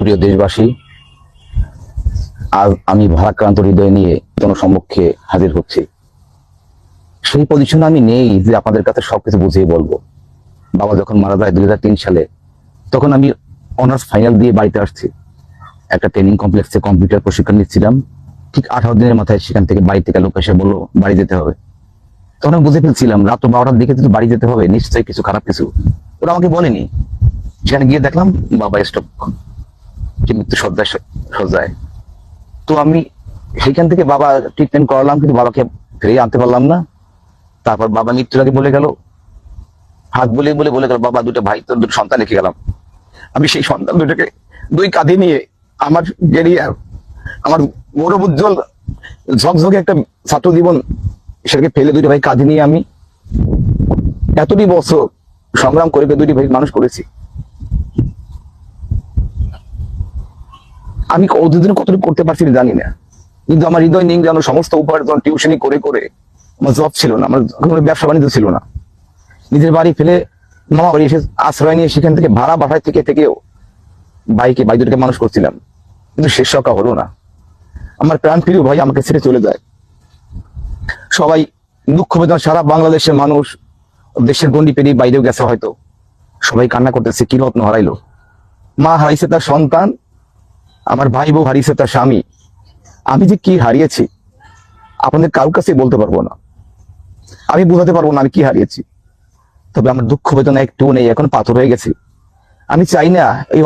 প্রিয় দেশবাসী, আজ আমি ভারাক্রান্ত হৃদয় নিয়ে জনসম্মুখে হাজির হচ্ছি। সেই পজিশনে আমি নেই যে আপনাদের কাছে সবকিছু বুঝিয়ে বলব। বাবা যখন মারা যায় দুই সালে, তখন আমি অনার্স ফাইনাল দিয়ে বাড়িতে আসছি। একটা ট্রেনিং কমপ্লেক্সে কম্পিউটার প্রশিক্ষণ নিচ্ছিলাম। ঠিক আঠারো দিনের মাথায় সেখান থেকে বাড়ি থেকে লোক এসে বলল, বাড়ি যেতে হবে। তখন আমি বুঝে ফেলছিলাম, রাত বারোটার দিকে তো বাড়ি যেতে হবে, নিশ্চয়ই কিছু খারাপ কিছু। ওরা আমাকে বলেনি। সেখানে গিয়ে দেখলাম, বাবা স্টপ যে মৃত্যু সজ্জায় সজ্জায়। তো আমি সেখান থেকে বাবা ট্রিটমেন্ট করালাম, কিন্তু বাবাকে ফিরিয়ে আনতে পারলাম না। তারপর বাবা মৃত্যুর আগে বলে গেল, হাত বলে বলে বলে গেল, বাবা দুটো ভাই তো দুটো সন্তান রেখে গেলাম। আমি সেই সন্তান দুটোকে দুই কাঁধে নিয়ে আমার ক্যারিয়ার আমার গৌরব উজ্জ্বল ঝকঝকে একটা ছাত্র জীবন সেটাকে ফেলে দুটো ভাই কাঁধে নিয়ে আমি এতটি বছর সংগ্রাম করে দুটি ভাই মানুষ করেছি। আমি কতদিন কতটুকু করতে পারছি জানি না। কিন্তু আমার হৃদয় নেই যেন সমস্ত উপার্জন টিউশনি করে করে আমার জব ছিল না, আমার ব্যবসা বাণিজ্য ছিল না। নিজের বাড়ি ফেলে মামা বাড়ি এসে আশ্রয় নিয়ে সেখান থেকে ভাড়া বাসায় থেকে থেকেও বাইকে দুটোকে মানুষ করছিলাম। কিন্তু শেষ সকা হলো না। আমার প্রাণ প্রিয় ভাই আমাকে ছেড়ে চলে যায়। সবাই দুঃখ বেদনা, সারা বাংলাদেশের মানুষ দেশের গন্ডি পেরিয়ে বাইরেও গেছে হয়তো। সবাই কান্না করতেছে, কি রত্ন হারাইলো। মা হারাইছে তার সন্তান আমার ভাই বউ হারিয়েছে তার স্বামী। আমি যে কি হারিয়েছি, আপনাদের কারোর কাছে বলতে পারব না। আমি বোঝাতে পারব না আমি কি হারিয়েছি। তবে আমার দুঃখ বেদনা একটু নেই, এখন পাথর হয়ে গেছে। আমি চাই না এই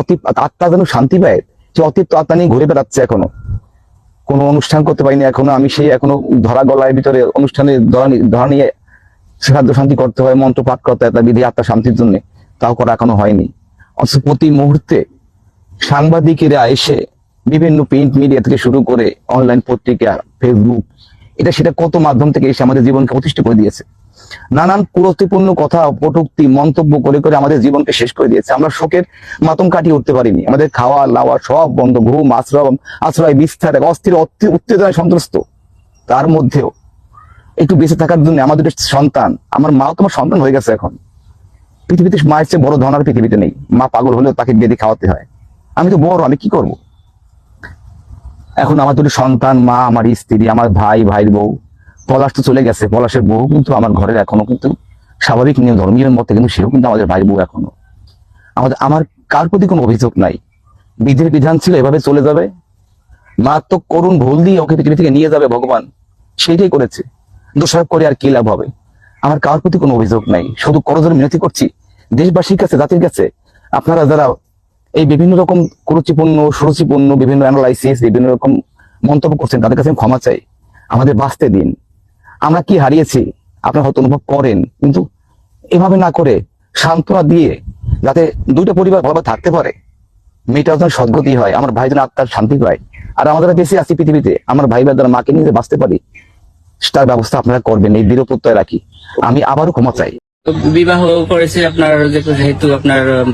অতি আত্মা যেন শান্তি পায়, যে অতিপ্ত আত্মা নিয়ে ঘুরে বেড়াচ্ছে এখনও। কোনো অনুষ্ঠান করতে পারিনি এখনও, আমি সেই এখনও ধরা গলায় ভিতরে অনুষ্ঠানে ধরা নিয়ে খাদ্য শান্তি করতে হয় মন্ত্র পাঠ করতে হয়, তার বিধি আত্মা শান্তির জন্য। তাও করা এখনও হয়নি। অথচ প্রতি মুহূর্তে সাংবাদিকেরা এসে বিভিন্ন প্রিন্ট মিডিয়া থেকে শুরু করে অনলাইন পত্রিকা ফেসবুক এটা সেটা কত মাধ্যম থেকে এসে আমাদের জীবনকে প্রতিষ্ঠা করে দিয়েছে। নানান কুরুত্বপূর্ণ কথা, কটুক্তি, মন্তব্য করে করে আমাদের জীবনকে শেষ করে দিয়েছে। আমরা শোকের মাতম কাটিয়ে উঠতে পারিনি। আমাদের খাওয়া, লাওয়া সব বন্ধ। ঘুম, আশ্রম, আশ্রয়, বিস্তার এক অস্থির উত্তেজনায় সন্ত্রস্ত। তার মধ্যেও একটু বেঁচে থাকার জন্য আমাদের সন্তান, আমার মাও তোমার সন্তান হয়ে গেছে এখন। পৃথিবীতে মায়ের চেয়ে বড় ধনার পৃথিবীতে নেই। মা পাগল হলেও তাকে বেঁধে খাওয়াতে হয়। আমি তো বড়, আমি কি করব? এখন আমার দুটো সন্তান, মা, আমার স্ত্রী, আমার ভাই, ভাইয়ের বউ, পলাশ তো চলে গেছে, পলাশের বউ কিন্তু আমার ঘরের এখনও কিন্তু স্বাভাবিক নিয়ম ধর্মীয় মতে কিন্তু সেও কিন্তু আমাদের ভাই বউ এখনও। আমাদের, আমার কার প্রতি কোনো অভিযোগ নাই। বিধির বিধান ছিল এভাবে চলে যাবে। মারাত্মক করুণ ভুল দিয়ে ওকে পৃথিবী থেকে নিয়ে যাবে ভগবান, সেইটাই করেছে। দোষারোপ করে আর কি লাভ হবে? আমার কার প্রতি কোনো অভিযোগ নাই। শুধু করজোর মিনতি করছি। দেশবাসীর কাছে, জাতির কাছে, আপনারা যারা এই বিভিন্ন রকম কুরুচিপূর্ণ, সুরুচিপূর্ণ বিভিন্ন অ্যানালাইসিস বিভিন্ন রকম মন্তব্য করছেন, তাদের কাছে ক্ষমা চাই। আমাদের বাঁচতে দিন। আমরা কি হারিয়েছি? আপনারা হয়তো অনুভব করেন, কিন্তু এভাবে না করে সান্ত্বনা দিয়ে যাতে দুইটা পরিবার ভালোভাবে থাকতে পারে। মেয়েটাও যেন সদ্গতি হয়, আমার ভাই যেন আত্মার শান্তি পায় আর আমাদের বেশি আছি পৃথিবীতে, আমার ভাই দ্বারা মাকে নিয়ে বাঁচতে পারি, তার ব্যবস্থা আপনারা করবেন, এই দৃঢ় রাখি। আমি আবারও ক্ষমা চাই। বিবাহ করেছে আপনার যেহেতু আপনার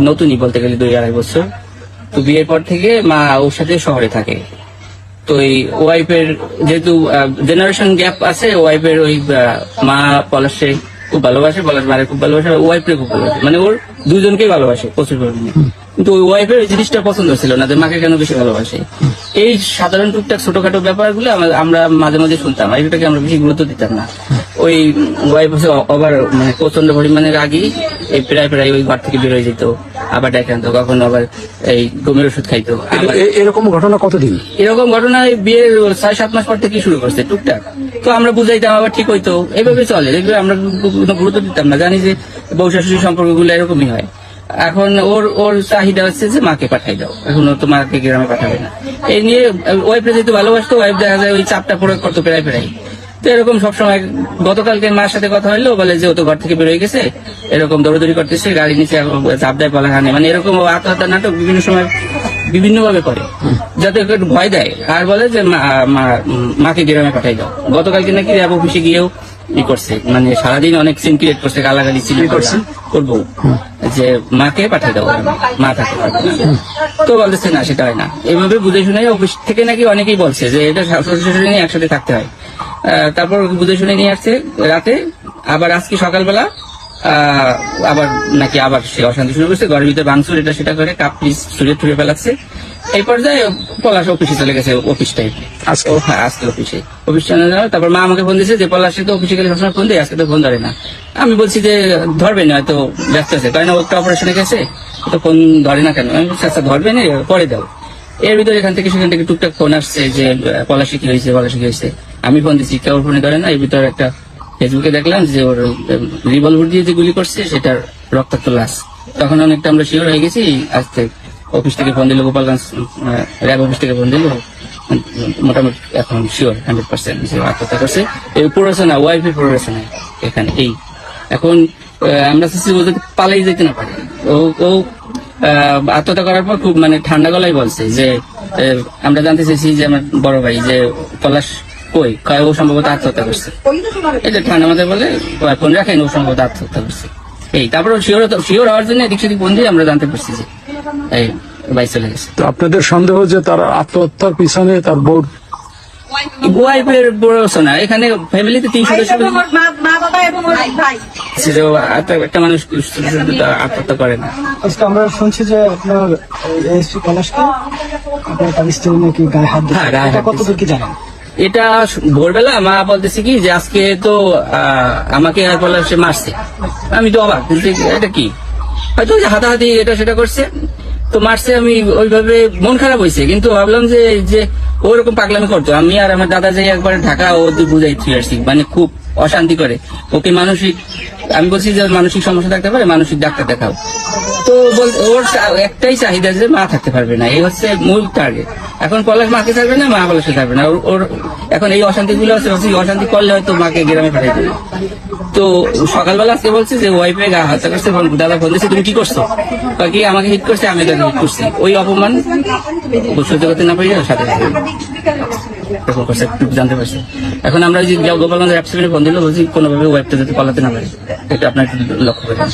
নতুনই বলতে গেলে দুই আড়াই বছর। তো বিয়ের পর থেকে মা ওর সাথে শহরে থাকে। তো এই ওয়াইফের যেহেতু জেনারেশন গ্যাপ আছে ওয়াইফের ওই মা পলাশে খুব ভালোবাসে পলাশ মারে খুব ভালোবাসে ওয়াইফকে খুব ভালোবাসে। মানে ওর দুজনকেই ভালোবাসে প্রচুর পরিমাণে। কিন্তু ওই ওয়াইফের ওই জিনিসটা পছন্দ ছিল না যে মাকে কেন বেশি ভালোবাসে? এই সাধারণ টুকটাক ছোটখাটো ব্যাপারগুলো আমরা- আমরা মাঝে মাঝে শুনতাম এটাকে আমরা বেশি গুরুত্ব দিতাম না। ওই ওয়াইফ হচ্ছে আবার মানে প্রচণ্ড পরিমাণে রাগি। এই প্রায় প্রায় ওই ঘর থেকে বেরোয় যেত আবার ডেকে আনতো কখনো আবার এই ঘুমের ওষুধ খাইতো এরকম ঘটনা কতদিন? এরকম ঘটনা বিয়ের ছয় সাত মাস পর থেকে শুরু করছে টুকটাক। তো আমরা বুঝাইতাম আবার ঠিক হইতো। এভাবে চলে দেখবে আমরা কোনো গুরুত্ব দিতাম না জানি যে বউ শাশুড়ি সম্পর্কগুলো এরকমই হয়। এখন ওর ওর চাহিদা হচ্ছে যে মাকে পাঠাই দাও এখন তো মাকে গ্রামে পাঠাবে না। এই নিয়ে ওয়াইফে যেহেতু ভালোবাসতো ওয়াইফ দেখা যায় ওই চাপটা প্রয়োগ করতো প্রায় প্রায়। তো এরকম সবসময় গতকালকে মার সাথে কথা হইল বলে যে ও তো ঘর থেকে বেরোয় গেছে। এরকম দৌড়দৌড়ি করতেছে গাড়ি নিচে চাপ দেয় পালা হানে। মানে এরকম আত্মহত্যা নাটক বিভিন্ন সময় বিভিন্ন ভাবে করে। যাতে একটু ভয় দেয়। আর বলে যে মাকে গ্রামে পাঠাই দাও। গতকালকে নাকি র্যাব অফিসে গিয়েও ই করছে। মানে সারাদিন অনেক সিন ক্রিয়েট করছে গালাগালি ছিল করছে। করব। যে মাকে পাঠিয়ে দাও মা থাকে তো বলতেছে না সেটা হয় না। এভাবে বুঝে শুনে অফিস থেকে নাকি অনেকেই বলছে যে এটা শ্বশুর শাশুড়ি নিয়ে একসাথে থাকতে হয়। তারপর বুঝে শুনে নিয়ে আসছে রাতে। আবার আজকে সকালবেলা আবার নাকি আবার সে অশান্তি শুরু করছে ঘরের ভিতরে ভাঙচুর এটা সেটা করে কাপ পিস ছুড়ে ছুড়ে ফেলাচ্ছে। এই পর্যায়ে পলাশ অফিসে চলে গেছে অফিস টাইপ আজকে? হ্যাঁ আজকে অফিসে অফিস চলে যাওয়ার তারপর মা আমাকে ফোন দিয়েছে যে পলাশে তো অফিসে গেলে সবসময় ফোন দেয় আজকে তো ফোন ধরে না। আমি বলছি যে ধরবে না হয়তো ব্যস্ত আছে। কারণ ও একটা অপারেশনে গেছে তো ফোন ধরে না কেন? আমি বলছি আচ্ছা ধরবে না পরে দাও। এর ভিতরে এখান থেকে সেখান থেকে টুকটাক ফোন আসছে যে পলাশে কি হয়েছে পলাশে কি হয়েছে। আমি ফোন দিচ্ছি কেউ ফোনে ধরে না এর ভিতরে একটা ফেসবুকে দেখলাম যে ওর রিভলভার দিয়ে যে গুলি করছে, সেটার রক্তাক্ত লাশ। তখন অনেকটা আমরা শিওর হয়ে গেছি আজকে অফিস থেকে ফোন দিল গোপালগঞ্জ র্যাব অফিস থেকে ফোন দিল। মোটামুটি এখন শিওর হান্ড্রেড পার্সেন্ট যে আত্মহত্যা করছে। এই প্ররোচনা ওয়াইফের প্ররোচনা এখানে, এই। এখন আমরা চাচ্ছি বলতে পালাই যেতে না পারে। ও ও আত্মহত্যা করার পর খুব মানে ঠান্ডা গলায় বলছে যে আমরা জানতে চাইছি যে আমার বড় ভাই যে পলাশ কই? কয় ও সম্ভবত আত্মহত্যা করছে? এই যে ঠান্ডা মাথায় বলে ফোন রাখেন ও সম্ভবত আত্মহত্যা করছে। এই তারপর শিওর শিওর হওয়ার জন্য এদিক সেদিক ফোন আমরা জানতে পারছি যে এই ভাই চলে গেছে। তো আপনাদের সন্দেহ যে তার আত্মহত্যার পিছনে তার বউ ওয়াইফের এখানে ফ্যামিলিতে তিন সদস্য একটা মানুষ আত্মহত্যা করে না। আমরা শুনছি যে আপনার এসপি পলাশকে আপনার তার স্ত্রী নাকি গায়ে হাত হ্যাঁ, কতদূর কি জানেন? এটা ভোরবেলা মা বলতেছে কি যে আজকে তো আমাকে আর বলার সে মারছে। আমি তো অবাক এটা কি? হয়তো যে হাতাহাতি এটা সেটা করছে। তো মারছে, আমি ওইভাবে মন খারাপ হয়েছে, কিন্তু ভাবলাম যে যে ওরকম পাগলামি করতো। আমি আর আমার দাদা যাই একবার ঢাকা ও বুঝাই থুয়ে আসছি মানে খুব অশান্তি করে। ওকে মানসিক আমি বলছি যে মানসিক সমস্যা থাকতে পারে, মানসিক ডাক্তার দেখাও। তো ওর একটাই চাহিদা যে মা থাকতে পারবে না, এই হচ্ছে মূল টার্গেট এখন পলাশ মাকে থাকবে না, মা পলাশে থাকবে না। ওর- এখন এই অশান্তি গুলো আছে অশান্তি করলে হয়তো মাকে গ্রামে পাঠাই দেবে। তো সকালবেলা আজকে বলছে যে ওয়াইফে গা হাতে করছে দাদা ফোন দিচ্ছে, তুমি কি করছ? কয়, কি, আমাকে হিট করছে, আমি তাকে হিট করছি। ওই অপমান সহ্য করতে না পারি সাথে সাথে জানতে পারছি। এখন আমরা যে গোপালগঞ্জের অ্যাপসে ফোন দিল বলছি কোনোভাবে ওয়েবটা যাতে পালাতে না পারি। এটা আপনার লক্ষ্য করেন